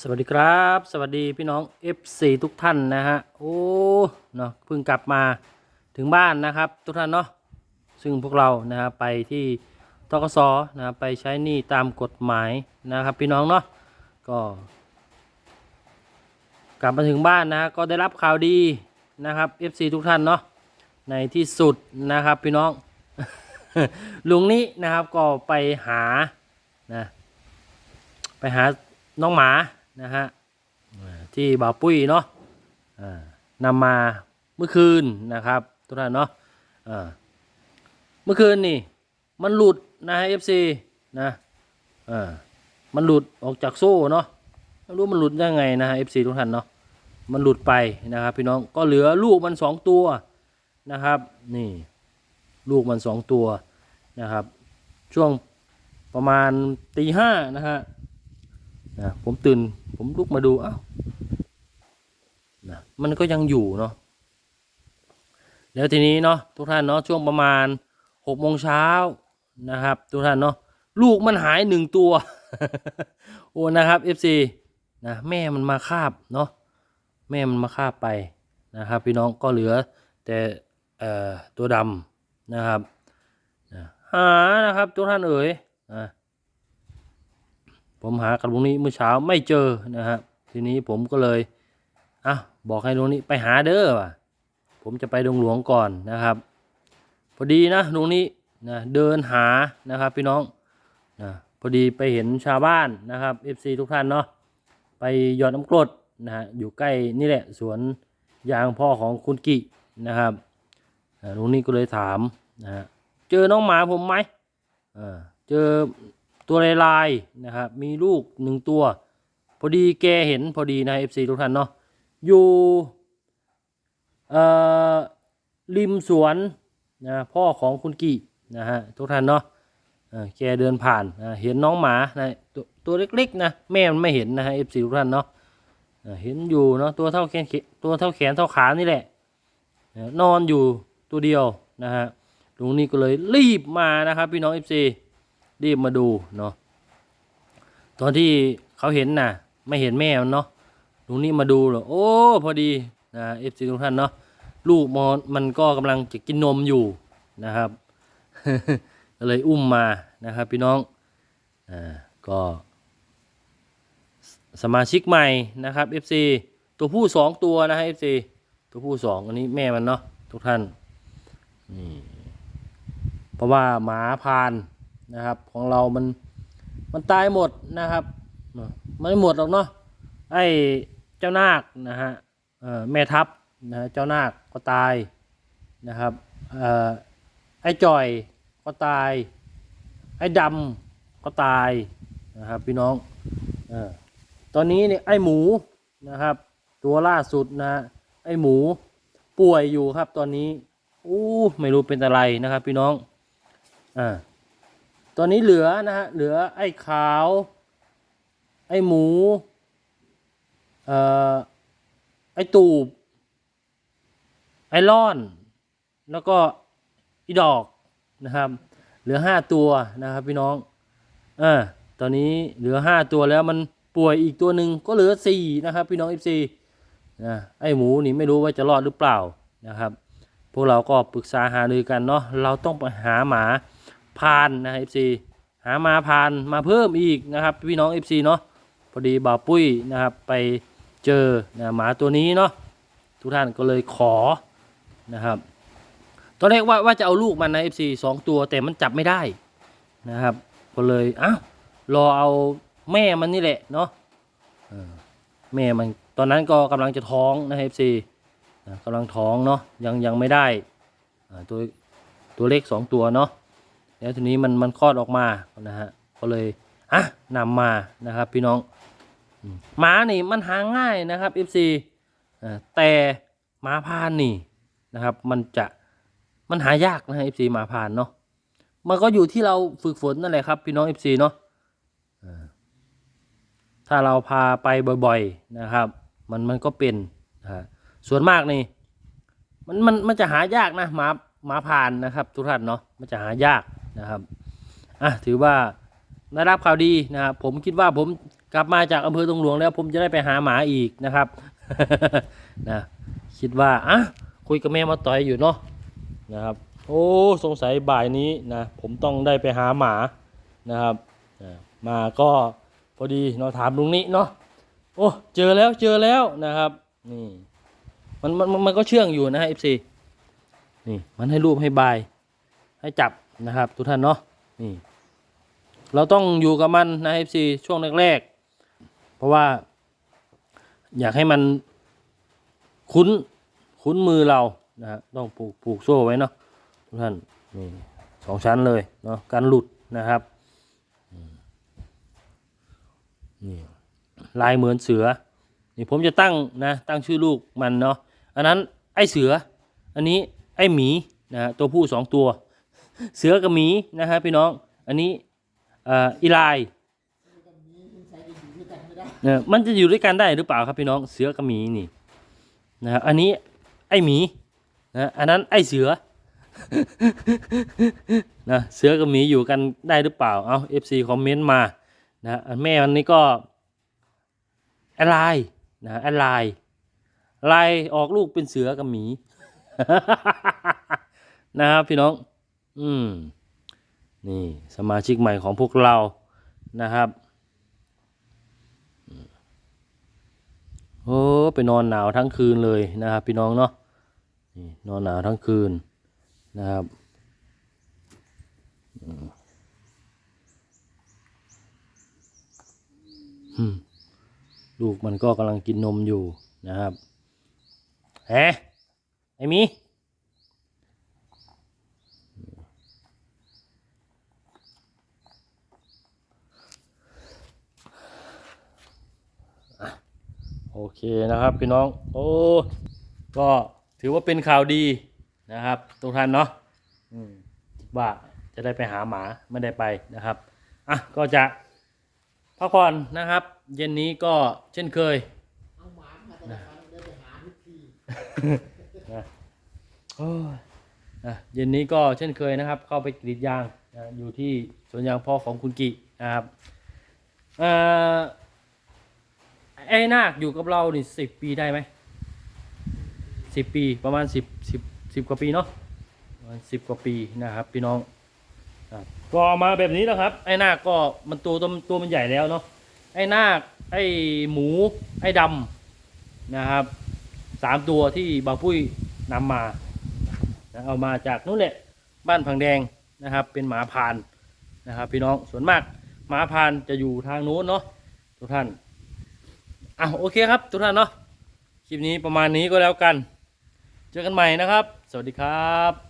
สวัสดีครับ สวัสดีพี่น้อง FC ทุกท่านนะฮะโอ้เนาะเพิ่งกลับมาถึงบ้านนะครับ ทุกท่านเนาะซึ่งพวกเรานะฮะไปที่ตกสนะไปใช้หนี้ตามกฎหมายนะครับ พี่น้องเนาะก็ กลับมาถึงบ้านนะฮะก็ได้รับข่าวดีนะครับ FC ทุกท่านเนาะในที่สุดนะครับพี่น้อง ลุงนี้นะครับก็ไปหานะไปหาน้องหมา นะฮะที่บ่าวปุ้ยเนาะนำมาเมื่อคืนนะครับทุกท่านเนาะเมื่อคืนนี่มันหลุดนะฮะ FC นะอ่ามันหลุดออกจากโซ่เนาะไม่รู้มันหลุดยังไงนะฮะ FC ทุกท่านเนาะมันหลุดไปนะครับพี่น้องก็เหลือลูกมันสองตัวนะครับนี่ลูกมันสองตัวนะครับ ช่วงประมาณตีห้านะฮะ นะผมตื่นผมลุกมาดูอ้าวนะมันก็ยังอยู่เนาะแล้วทีนี้เนาะทุกท่านเนาะช่วงประมาณหกโมงเช้านะครับ ทุกท่านเนาะลูกมันหายหนึ่งตัว โอ้นะครับ FC นะแม่มันมาคาบเนาะแม่มันมาคาบไปนะครับ พี่น้องก็เหลือแต่ตัวดำนะครับนะหานะครับทุกท่านเอ๋ยนะ ผมหากับลุงนี้เมื่อเช้าไม่เจอนะฮะทีนี้ผมก็เลยอะบอกให้ลุงนี้ไปหาเด้อว่ะผมจะไปดงหลวงก่อนนะครับพอดีนะลุงนี้นะเดินหานะครับพี่น้องนะพอดีไปเห็นชาวบ้านนะครับ FC ทุกท่านเนาะไปหยอดน้ำกรดนะฮะอยู่ใกล้นี่แหละสวนยางพ่อของคุณกินะครับลุงนี้ก็เลยถามนะฮะเจอน้องหมาผมไหมอ่าเจอ ตัวลายๆนะครับมีลูกหนึ่งตัว พอดีแกเห็นพอดีนะ FC ทุกท่านเนาะอยู่เอ่อริมสวนนะพ่อของคุณกินะฮะทุกท่านเนาะแกเดินผ่านนะเห็นน้องหมานะตัวตัวเล็กๆนะแม่มันไม่เห็นนะฮะ FC ทุกท่านเนาะเห็นอยู่เนาะตัวเท่าแขนตัวเท่าแขนเท่าขานี่แหละ นอนอยู่ตัวเดียวนะฮะลุงนี่ก็เลยรีบมานะครับพี่น้อง FC รีบมาดูเนาะตอนที่เขาเห็นน่ะ ไม่เห็นแม่มันเนาะลุงนี่มาดูเหรอโอ้พอดีนะเอฟซีทุกท่านเนาะลูกมอนมันก็กำลังจะกินนมอยู่นะครับก็เลยอุ้มมานะครับ พี่น้องอ่าก็สสมาชิกใหม่นะครับ FC ตัวผู้สองตัวนะฮะ FC ตัวผู้สองอันนี้แม่มันเนาะทุกท่านนี่เพราะว่าหมาพาน นะครับ ของเรามันมันตายหมดนะครับมันไม่หมดหรอกเนาะไอ้เจ้านาคนะฮะแม่ทัพนะฮะเจ้านาคก็ตายนะครับไอ้จ่อยก็ตาย ไอ้ดำก็ตายนะครับพี่น้องอตอนนี้เนี่ยไอ้หมูนะครับ ตัวล่าสุดนะฮะไอ้หมูป่วยอยู่ครับตอนนี้อู้ไม่รู้เป็นอะไรนะครับพี่น้องอ่า ตอนนี้เหลือนะฮะเหลือไอ้ขาว ไอ้หมูเอ่อไอ้ตูบ ไอ้ล่อน แล้วก็อีดอกนะครับ เหลือห้าตัวนะครับพี่น้องเออตอนนี้เหลือห้าตัวแล้วมันป่วยอีกตัวหนึ่งก็เหลือสี่นะครับ พี่น้องเอฟซีนะไอ้หมูนี่ไม่รู้ว่าจะรอดหรือเปล่านะครับ พวกเราก็ปรึกษาหารือกันเนาะเราต้องไปหาหมา พานนะเอฟซีหามาพานมาเพิ่มอีกนะครับ พี่น้องเอฟซีเนาะพอดีบ่าวปุ้ยนะครับไปเจอนะหมาตัวนี้เนาะทุกท่านก็เลยขอนะครับตอนแรกว่าว่าจะเอาลูกมันนะ FC สองตัวแต่มันจับไม่ได้นะครับก็เลยอ้าวรอเอาแม่มันนี่แหละเนาะแม่มันตอนนั้นก็กำลังจะท้องนะ FC นะกำลังท้องเนาะยังยังไม่ได้ตัวตัวเล็กสองตัวเนาะ แล้วทีนี้มันมันคลอดออกมานะฮะก็เลยอะนำมานะครับพี่น้องหมานี่มันหาง่ายนะครับ FC อ่าแต่หมาพานนี่นะครับ มันจะมันหายากนะฮะ FC หมาพานเนาะมันก็อยู่ที่เราฝึกฝนนั่นแหละครับพี่น้อง FC เนาะถ้าเราพาไปบ่อยๆนะครับ มันมันก็เป็นนะฮะส่วนมากนี่มันมันมันจะหายากนะหมาหมาพานนะครับ ทุกท่านเนาะมันจะหายาก นะครับอะถือว่าได้รับข่าวดีนะครับผมคิดว่าผมกลับมาจากอำเภอตรงหลวงแล้ว ผมจะได้ไปหาหมาอีกนะครับนะคิดว่าอะคุยกับแม่มาต่อยอยู่เนาะนะครับ โอ้สงสัยบ่ายนี้นะผมต้องได้ไปหาหมานะครับมาก็พอดีเราถามลุงนี้เนาะโอ้เจอแล้วเจอแล้วนะครับนี่มันมันมันก็เชื่องอยู่นะฮะ FC นี่มันให้รูปให้บาย ให้จับ นะครับ ทุกท่านเนาะนี่ เราต้องอยู่กับมันนะ FC ช่วงแรกๆเพราะว่า อยากให้มันคุ้นคุ้นมือเรานะฮะต้องผูกผูกโซ่ไว้เนาะทุกท่านนี่สองชั้นเลยเนาะการหลุดนะครับนี่ลายเหมือนเสือ นี่ผมจะตั้งนะตั้งชื่อลูกมันเนาะอันนั้นไอเสือ อันนี้ไอหมีนะฮะตัวผู้สองตัว เสือกับหมีนะฮะพี่น้อง อันนี้อีลายมันจะอยู่ด้วยกันได้หรือเปล่าครับพี่น้องเสือกับหมีนี่นะครับอันนี้ไอหมีนะอันนั้นไอเสือนะเสือกับหมีอยู่กันได้หรือเปล่าเอา FC คอมเมนต์มานะอันแม่อันนี้ก็อะไรนะอะไรลายออกลูกเป็นเสือกับหมีนะครับพี่น้อง อืม นี่สมาชิกใหม่ของพวกเรานะครับโอ้ไปนอนหนาวทั้งคืนเลยนะครับ พี่น้องเนาะนี่นอนหนาวทั้งคืนนะครับลูกมันก็กำลังกินนมอยู่นะครับแฮะไอ้มี โอเคนะครับพี่น้อง โอ้ ก็ถือว่าเป็นข่าวดีนะครับทุกท่านเนาะอืมว่าจะได้ไปหาหมาไม่ได้ไปนะครับอะก็จะพักผ่อนนะครับ เย็นนี้ก็เช่นเคยเอาหมามาแต่ละครั้งได้ไปหาทุกทีนะโอ้ยนะเย็นนี้ก็เช่นเคยนะครับ เข้าไปกรีดยางนะอยู่ที่สวนยางพ่อของคุณกินะครับเอ่อ ไอ้นาคอยู่กับเรานี่สิบปีได้ไหมสิบปีประมาณสิบสิบสิบกว่าปีเนาะประมาณสิบกว่าปีนะครับ พี่น้องก็เอามาแบบนี้นะครับ ไอ้นาคก็มันตัวตัวตัวมันใหญ่แล้วเนาะไอ้นาคไอ้หมู ไอ้ดำนะครับสามตัวที่บางปุ้ยนำมานะเอามาจากนู้นแหละบ้านพังแดงนะครับ เป็นหมาพานนะครับ พี่น้องส่วนมากหมาพานจะอยู่ทางนู้นเนาะทุกท่าน อะโอเคครับ ทุกท่านเนาะคลิปนี้ประมาณนี้ก็แล้วกัน เจอกันใหม่นะครับ สวัสดีครับ